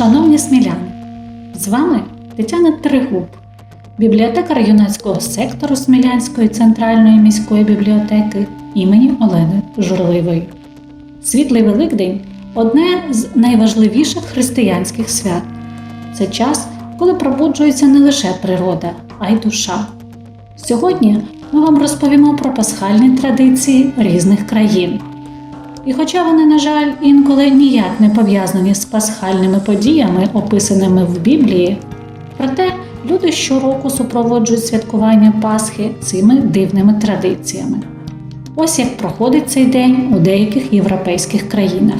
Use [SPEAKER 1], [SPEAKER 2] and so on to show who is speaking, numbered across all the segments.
[SPEAKER 1] Шановні сміляни, з вами Тетяна Тригуб, бібліотекар юнацького сектору Смілянської центральної міської бібліотеки імені Олени Журливої. Світлий Великдень одне з найважливіших християнських свят. Це час, коли пробуджується не лише природа, а й душа. Сьогодні ми вам розповімо про пасхальні традиції різних країн. І хоча вони, на жаль, інколи ніяк не пов'язані з пасхальними подіями, описаними в Біблії, проте люди щороку супроводжують святкування Пасхи цими дивними традиціями. Ось як проходить цей день у деяких європейських країнах.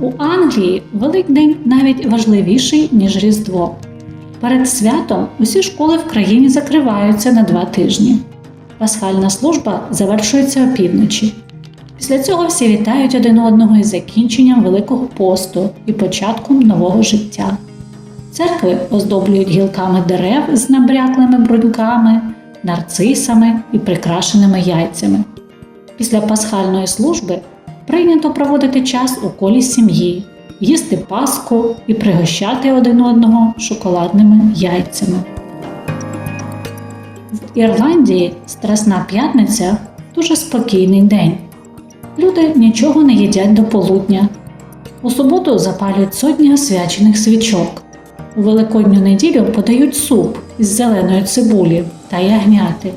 [SPEAKER 1] У Англії Великдень навіть важливіший, ніж Різдво. Перед святом усі школи в країні закриваються на два тижні. Пасхальна служба завершується опівночі. Після цього всі вітають один одного із закінченням Великого посту і початком нового життя. Церкви оздоблюють гілками дерев з набряклими бруньками, нарцисами і прикрашеними яйцями. Після пасхальної служби прийнято проводити час у колі сім'ї, їсти паску і пригощати один одного шоколадними яйцями. В Ірландії Страсна п'ятниця дуже спокійний день. Люди нічого не їдять до полудня. У суботу запалюють сотні освячених свічок. У Великодню неділю подають суп із зеленої цибулі та ягняти.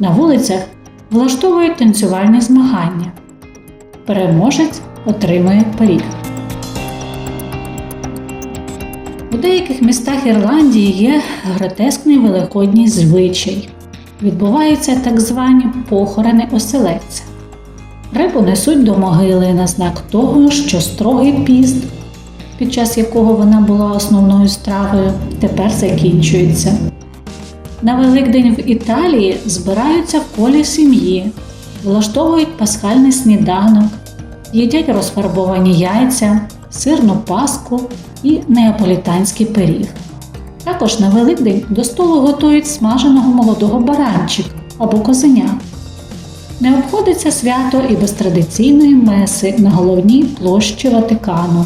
[SPEAKER 1] На вулицях влаштовують танцювальні змагання. Переможець отримує пиріг. У деяких містах Ірландії є гротескний великодній звичай. Відбуваються так звані похорони оселедця. Рибу несуть до могили на знак того, що строгий піст, під час якого вона була основною стравою, тепер закінчується. На Великдень в Італії збираються в колі сім'ї, влаштовують пасхальний сніданок, їдять розфарбовані яйця, сирну паску і неаполітанський пиріг. Також на Великдень до столу готують смаженого молодого баранчика або козеня. Не обходиться свято і без традиційної меси на головній площі Ватикану,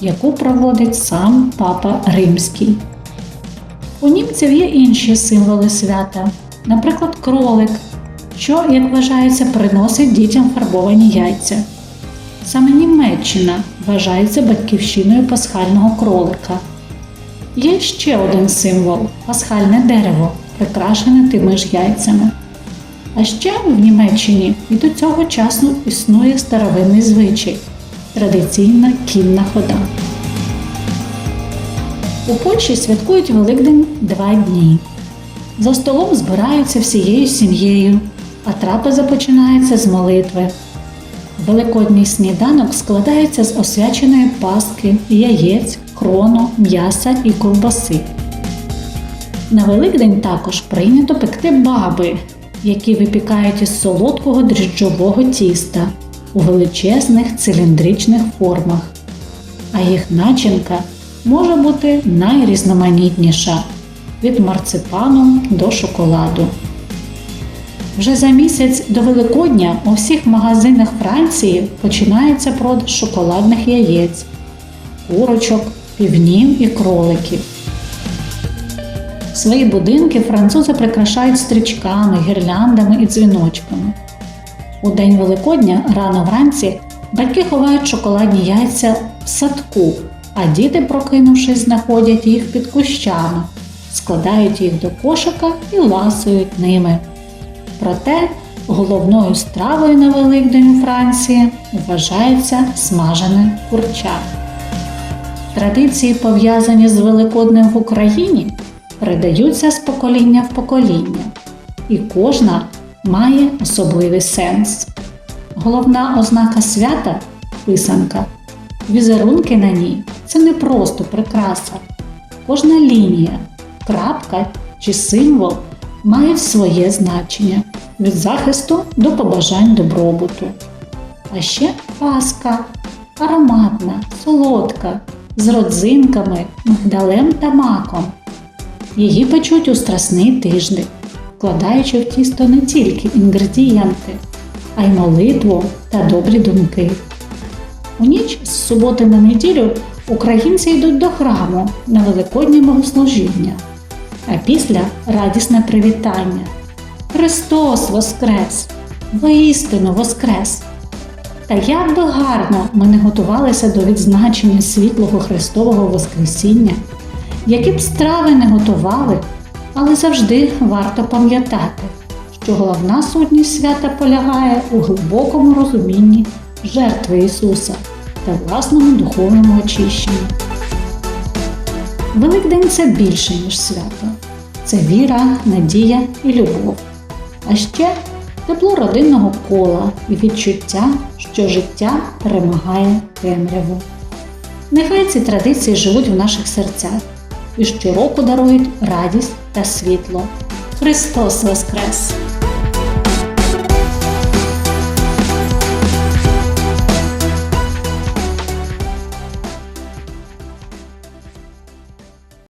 [SPEAKER 1] яку проводить сам Папа Римський. У німців є інші символи свята, наприклад, кролик, що, як вважається, приносить дітям фарбовані яйця. Саме Німеччина вважається батьківщиною пасхального кролика. Є ще один символ пасхальне дерево, прикрашене тими ж яйцями. А ще в Німеччині і до цього часу існує старовинний звичай традиційна кінна хода. У Польщі святкують Великдень два дні. За столом збираються всією сім'єю, а трапеза починається з молитви. Великодній сніданок складається з освяченої пастки, яєць, крону, м'яса і ковбаси. На Великдень також прийнято пекти баби, які випікають із солодкого дріжджового тіста у величезних циліндричних формах, а їх начинка може бути найрізноманітніша від марципану до шоколаду. Вже за місяць до Великодня у всіх магазинах Франції починається продаж шоколадних яєць, курочок, півнів і кроликів. Свої будинки французи прикрашають стрічками, гірляндами і дзвіночками. У День Великодня рано вранці батьки ховають шоколадні яйця в садку, а діти, прокинувшись, знаходять їх під кущами, складають їх до кошика і ласують ними. Проте головною стравою на Великдень у Франції вважається смажене курча. Традиції, пов'язані з Великоднем в Україні, передаються з покоління в покоління, і кожна має особливий сенс. Головна ознака свята писанка. Візерунки на ній це не просто прикраса. Кожна лінія, крапка чи символ мають своє значення від захисту до побажань добробуту. А ще паска ароматна, солодка, з родзинками, мигдалем та маком. Її печуть у страсний тиждень, вкладаючи в тісто не тільки інгредієнти, а й молитву та добрі думки. У ніч з суботи на неділю українці йдуть до храму на Великоднє богослужіння, а після радісне привітання. Христос Воскрес! Воістину Воскрес! Та як би гарно ми не готувалися до відзначення світлого Христового Воскресіння, які б страви не готували, але завжди варто пам'ятати, що головна сутність свята полягає у глибокому розумінні жертви Ісуса та власному духовному очищенні. Великдень це більше, ніж свято. Це віра, надія і любов. А ще тепло родинного кола і відчуття, що життя перемагає темряву. Нехай ці традиції живуть в наших серцях і щороку дарують радість та світло. Христос Воскрес!